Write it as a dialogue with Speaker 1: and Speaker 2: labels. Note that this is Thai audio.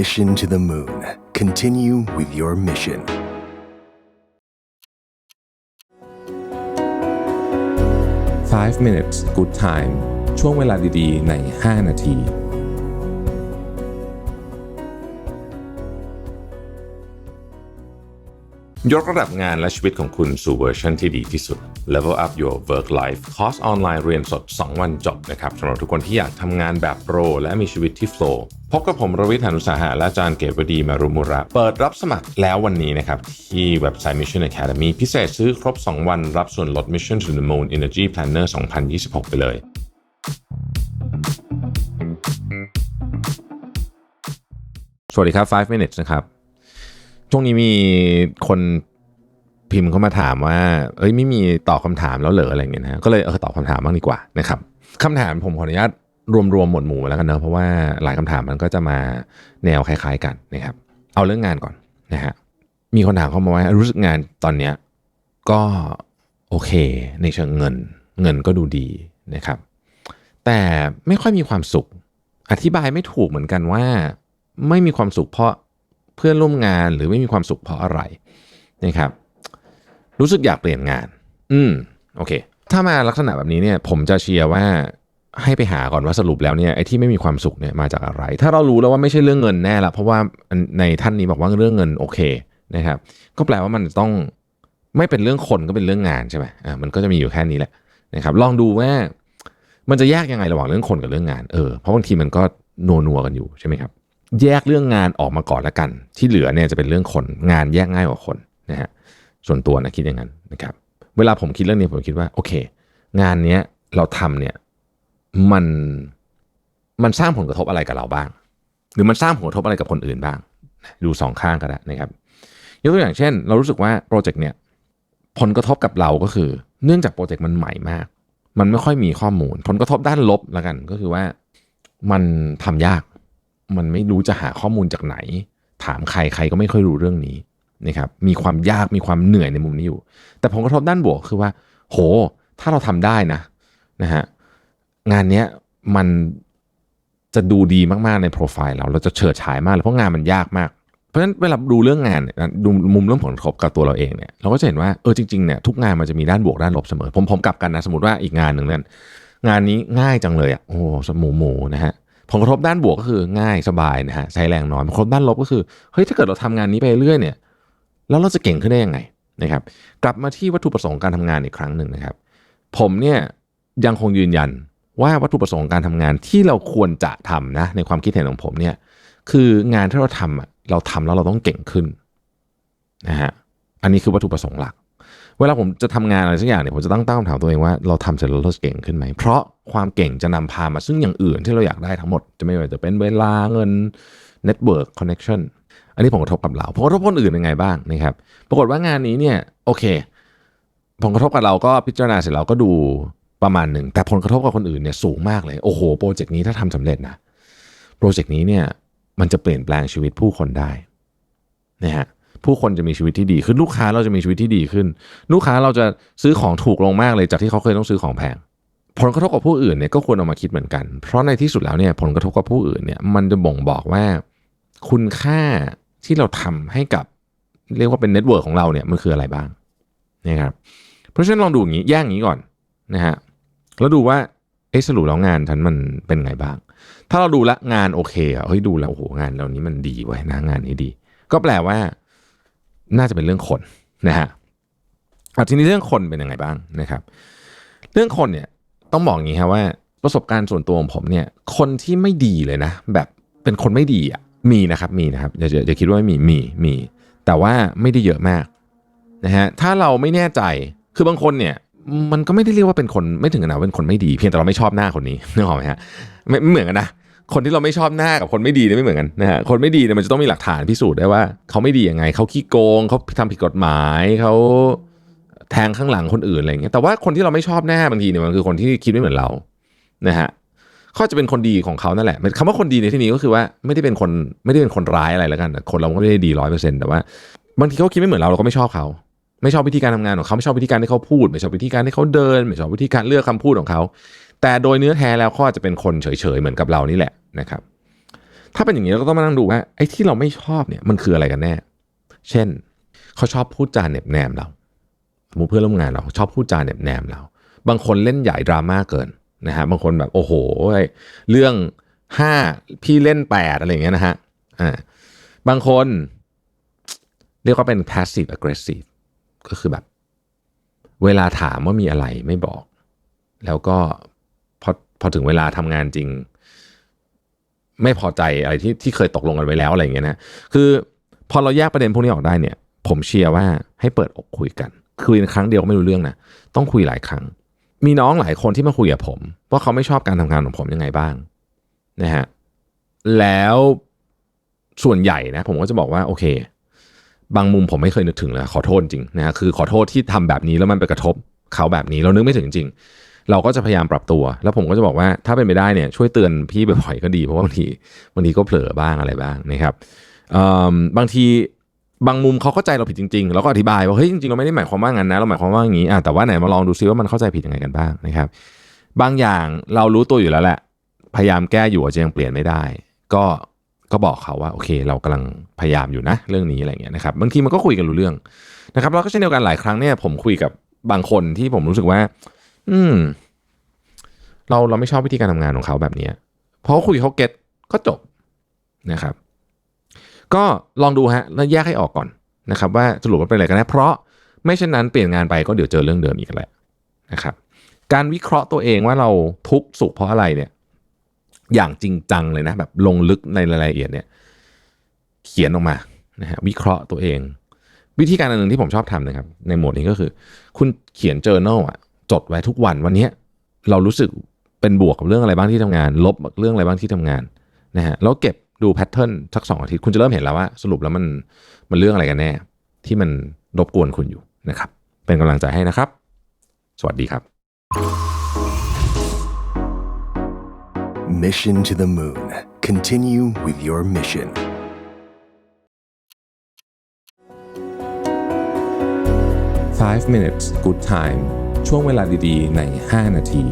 Speaker 1: Mission to the Moon. Continue with your mission.
Speaker 2: 5 minutes good time ช่วงเวลาดีๆ ใน 5 นาที ยกระดับงานและชีวิตของคุณสู่เวอร์ชันที่ดีที่สุด Level up your work life คอร์สออนไลน์เรียนสด 2 วันจบนะครับสำหรับทุกคนที่อยากทำงานแบบโปร และมีชีวิตที่โฟล์พบกับผมรวิทยานุสาหะและอาจารย์เกวดีมารุมุระ เปิดรับสมัครแล้ววันนี้นะครับ ที่เว็บไซต์ Mission Academy พิเศษซื้อครบ 2 วันรับส่วนลด Mission to the Moon Energy Planner 2026 ไปเลยสวัสดีครับ 5 minutes นะครับ ช่วงนี้มีคน พิมพ์เข้ามาถามว่า เอ้ยไม่มีตอบคำถามแล้วเหรออะไรเงี้ยนะก็เลยเออตอบคำถามบ้างดีกว่านะครับคำถามผมขออนุญาตรวมๆหมวดหมู่แล้วกันเนอะเพราะว่าหลายคำถามมันก็จะมาแนวคล้ายๆกันนะครับ เอาเรื่องงานก่อนนะฮะมีคนถามเข้ามาว่ารู้สึกงานตอนเนี้ยก็โอเคในเชิงเงิน เงินก็ดูดีนะครับ แต่ไม่ค่อยมีความสุข อธิบายไม่ถูกเหมือนกันว่า ไม่มีความสุขเพราะเพื่อนร่วมงานหรือไม่มีความสุขเพราะอะไรนะครับ รู้สึกอยากเปลี่ยนงาน อืมโอเค ถ้ามาลักษณะแบบนี้เนี่ย ผมจะเชียร์ว่าให้ไปหาก่อนว่าสรุปแล้วเนี่ยไอ้ที่ไม่มีความสุขเนี่ยมาจากอะไร ถ้าเรารู้แล้วว่าไม่ใช่เรื่องเงินแน่ละเพราะว่าในท่านนี้บอกว่าเรื่องเงินโอเคนะครับ ก็แปลว่ามันต้องไม่เป็นเรื่องคนก็เป็นเรื่องงานใช่ไหมอ่ามันก็จะมีอยู่แค่นี้แหละนะครับลองดูว่ามันจะแยกยังไงระหว่างเรื่องคนกับเรื่องงานเออเพราะบางทีมันก็นัวนัวกันอยู่ใช่ไหมครับ แยกเรื่องงานออกมาก่อนละกัน ที่เหลือเนี่ยจะเป็นเรื่องคนงานแยกง่ายกว่าคนนะฮะ ส่วนตัวนะคิดอย่างนั้นนะครับเวลาผมคิดเรื่องนี้ผมคิดว่าโอเค งานเนี้ยเราทำเนี่ยมันมันสร้างผลกระทบอะไรกับเราบ้าง หรือมันสร้างผลกระทบอะไรกับคนอื่นบ้าง ดูสองข้างก็ได้นะครับยกตัวอย่างเช่น เรารู้สึกว่าโปรเจกต์เนี่ยผลกระทบกับเราก็คือ เนื่องจากโปรเจกต์มันใหม่มาก มันไม่ค่อยมีข้อมูล ผลกระทบด้านลบแล้วกันก็คือว่ามันทำยาก มันไม่รู้จะหาข้อมูลจากไหน ถามใครใครก็ไม่ค่อยรู้เรื่องนี้ นะครับมีความยากมีความเหนื่อยในมุมนี้อยู่ แต่ผลกระทบด้านบวกคือว่า โห ถ้าเราทำได้นะนะฮะงานเนี้ยมันจะดูดีมากๆในโปรไฟล์เราเราจะเฉิดฉายมากเลยเพราะงานมันยากมาก เพราะฉะนั้นเวลาดูเรื่องงานเนี่ยดูมุมเรื่องผลกระทบกับตัวเราเองเนี่ยเราก็จะเห็นว่าเออจริงๆเนี่ยทุกงานมันจะมีด้านบวกด้านลบเสมอ ผมผมกลับกันนะสมมติว่าอีกงานหนึ่งนี่ยงานนี้ง่ายจังเลยอะโอ้โหสมูหมูนะฮะผลกระทบด้านบวกก็คือง่ายสบายนะฮะใช้แรงน้อยผลกระทบด้านลบก็คือเฮ้ยถ้าเกิดเราทำงานนี้ไปเรื่อยเนี่ย แล้วเราจะเก่งขึ้นได้ยังไงนะครับ กลับมาที่วัตถุประสงค์การทำงานอีกครั้งหนึ่งนะครับ ผมเนี่ยยังคงยืนยันว่าวัตถุประสงค์การทำงานที่เราควรจะทำนะในความคิดเห็นของผมเนี่ยคืองานที่เราทำเราทำแล้วเราต้องเก่งขึ้นนะฮะอันนี้คือวัตถุประสงค์หลัก เวลาผมจะทำงานอะไรสักอย่างเนี่ยผมจะตั้งตั้งคำถามตัวเองว่าเราทำเสร็จแล้วเราเก่งขึ้นไหม เพราะความเก่งจะนำพามาซึ่งอย่างอื่นที่เราอยากได้ทั้งหมด จะไม่ว่าจะเป็นเวลาเงิน network connection อันนี้ผลกระทบกับเราผลกระทบคนอื่นยังไงบ้างนะครับ ปรากฏว่างานนี้เนี่ยโอเคผลกระทบกับเราก็พิจารณาเสร็จแล้วก็ดูประมาณหนึ่งแต่ผลกระทบกับคนอื่นเนี่ยสูงมากเลยโอ้โหโปรเจกต์นี้ถ้าทำสำเร็จนะโปรเจกต์นี้เนี่ยมันจะเปลี่ยนแปลงชีวิตผู้คนได้นะฮะผู้คนจะมีชีวิตที่ดีขึ้นลูกค้าเราจะมีชีวิตที่ดีขึ้น ลูกค้าเราจะซื้อของถูกลงมากเลยจากที่เขาเคยต้องซื้อของแพงผลกระทบกับผู้อื่นเนี่ยก็ควรเอามาคิดเหมือนกัน เพราะในที่สุดแล้วเนี่ยผลกระทบกับผู้อื่นเนี่ยมันจะบ่งบอกว่าคุณค่า ที่เราทำให้กับเรียกว่าเป็นเน็ตเวิร์กของเราเนี่ยมันคืออะไรบ้างนะครับเพราะฉะนั้นลองดูอย่างนี้แยกอย่างนี้ก่อนนะฮะแล้วดูว่าเอ๊ะสรุปแล้วงานฉันมันเป็นไงบ้าง ถ้าเราดูและงานโอเคอะเฮ้ยดูแล้วโอ้โหงานเรานี้มันดีไว้นะงานนี้ดี ก็แปลว่า น่าจะเป็นเรื่องคนนะฮะอะทีนี้เรื่องคนเป็นยังไงบ้างนะครับ เรื่องคนเนี่ยต้องบอกอย่างนี้ครับว่าประสบการณ์ส่วนตัวของผมเนี่ย คนที่ไม่ดีเลยนะ แบบเป็นคนไม่ดีอะ มีนะครับมีนะครับอย่าอย่าคิดว่าไม่มีมีมี แต่ว่าไม่ได้เยอะมากนะฮะถ้าเราไม่แน่ใจคือบางคนเนี่ยมันก็ไม่ได้เรียกว่าเป็นคนไม่ถึงขนาดเป็นคนไม่ดี เพียงแต่เราไม่ชอบหน้าคนนี้นึกออกไหมฮะไม่เหมือนกันนะคนที่เราไม่ชอบหน้ากับคนไม่ดีเนี่ยไม่เหมือนกันนะฮะคนไม่ดีเนี่ยมันจะต้องมีหลักฐานพิสูจน์ได้ว่าเขาไม่ดียังไงเขาขี้โกงเขาทำผิดกฎหมายเขาแทงข้างหลังคนอื่นอะไรอย่างเงี้ยแต่ว่าคนที่เราไม่ชอบหน้าบางทีเนี่ยมันคือคนที่คิดไม่เหมือนเรานะฮะ เขาจะเป็นคนดีของเขานั่นแหละคำว่าคนดีในที่นี้ก็คือว่าไม่ได้เป็นคนไม่ได้เป็นคนร้ายอะไรแล้วกัน คนเราก็ไม่ได้ดีร้อยเปอร์เซ็นต์แต่ว่าบางทีเขาคิดไม่เหมือนเราเราก็ไม่ชอบเขาไม่ชอบวิธีการทำงานของเขาไม่ชอบวิธีการที่เขาพูด ไม่ชอบวิธีการที่เขาเดิน ไม่ชอบวิธีการเลือกคำพูดของเขา แต่โดยเนื้อแท้แล้วเขาอาจจะเป็นคนเฉยๆเหมือนกับเรานี่แหละนะครับ ถ้าเป็นอย่างนี้เราก็ต้องมานั่งดูว่าไอ้ที่เราไม่ชอบเนี่ยมันคืออะไรกันแน่ เช่นเขาชอบพูดจาเหน็บแนมเราสมมติเพื่อนร่วมงานเราชอบพูดจาเหน็บแนมเรา บางคนเล่นใหญ่ดราม่าเกิน นะฮะบางคนแบบโอ้โห เรื่องห้าพี่เล่นแปดอะไรอย่างเงี้ยนะฮะอ่าบางคน เรียกว่าเป็น passive aggressive ก็คือแบบ เวลาถามว่ามีอะไรไม่บอก แล้วก็พอพอถึงเวลาทำงานจริง ไม่พอใจอะไรที่ที่เคยตกลงกันไว้แล้วอะไรอย่างเงี้ยนะคือพอเราแยกประเด็นพวกนี้ออกได้เนี่ย ผมเชียร์ว่าให้เปิดอกคุยกัน คุยครั้งเดียวไม่รู้เรื่องนะต้องคุยหลายครั้ง มีน้องหลายคนที่มาคุยกับผม ว่าเขาไม่ชอบการทำงานของผมยังไงบ้างนะฮะแล้วส่วนใหญ่นะ ผมก็จะบอกว่าโอเค บางมุมผมไม่เคยนึกถึงเลยขอโทษจริงนะฮะคือขอโทษที่ทำแบบนี้แล้วมันไปกระทบเขาแบบนี้เรานึกไม่ถึงจริง เราก็จะพยายามปรับตัว แล้วผมก็จะบอกว่าถ้าเป็นไปได้เนี่ยช่วยเตือนพี่บ่อยๆก็ดีเพราะว่าบางทีบางทีก็เผลอบ้างอะไรบ้างนะครับบางที บางมุมเขาเข้าใจเราผิดจริงๆเราก็อธิบายว่าเฮ้ยจริงๆเราไม่ได้หมายความว่างั้นนะเราหมายความว่าอย่างนี้อะแต่ว่าไหนมาลองดูซิว่ามันเข้าใจผิดยังไงกันบ้างนะครับ บางอย่างเรารู้ตัวอยู่แล้วแหละ พยายามแก้อยู่อาจจะยังเปลี่ยนไม่ได้ ก็ก็บอกเขาว่าโอเค เรากำลังพยายามอยู่นะ เรื่องนี้อะไรเงี้ยนะครับบางทีมันก็คุยกันรู้เรื่องนะครับแล้วก็เช่นเดียวกันหลายครั้งเนี่ยผมคุยกับบางคนที่ผมรู้สึกว่า อืม เราเราไม่ชอบวิธีการทำงานของเขาแบบนี้พอคุยเขาเก็ตก็จบนะครับ ก็ลองดูฮะแล้วแยกให้ออกก่อนนะครับว่าสรุปว่าเป็นอะไรกันแน่เพราะไม่เช่นนั้นเปลี่ยนงานไปก็เดี๋ยวเจอเรื่องเดิมอีกแหละนะครับการวิเคราะห์ตัวเองว่าเราทุกข์สุขเพราะอะไรเนี่ยอย่างจริงจังเลยนะแบบลงลึกในรายละเอียดเนี่ยเขียนออกมานะฮะวิเคราะห์ตัวเอง วิธีการอันหนึ่งที่ผมชอบทำนะครับ ในโหมดนี้ก็คือ คุณเขียน journal อะจดไว้ทุกวันวันนี้เรารู้สึกเป็นบวกกับเรื่องอะไรบ้างที่ทำงาน ลบกับเรื่องอะไรบ้างที่ทำงานนะฮะแล้วเก็บ ดูแพทเทิร์นสักสองอาทิตย์คุณจะเริ่มเห็นแล้วว่าสรุปแล้วมันมันเรื่องอะไรกันแน่ ที่มันรบกวนคุณอยู่นะครับ เป็นกำลังใจให้นะครับ สวัสดีครับ
Speaker 1: Mission to the moon. Continue with your mission.
Speaker 2: Five minutes good time ช่วงเวลาดีๆ ใน 5 นาที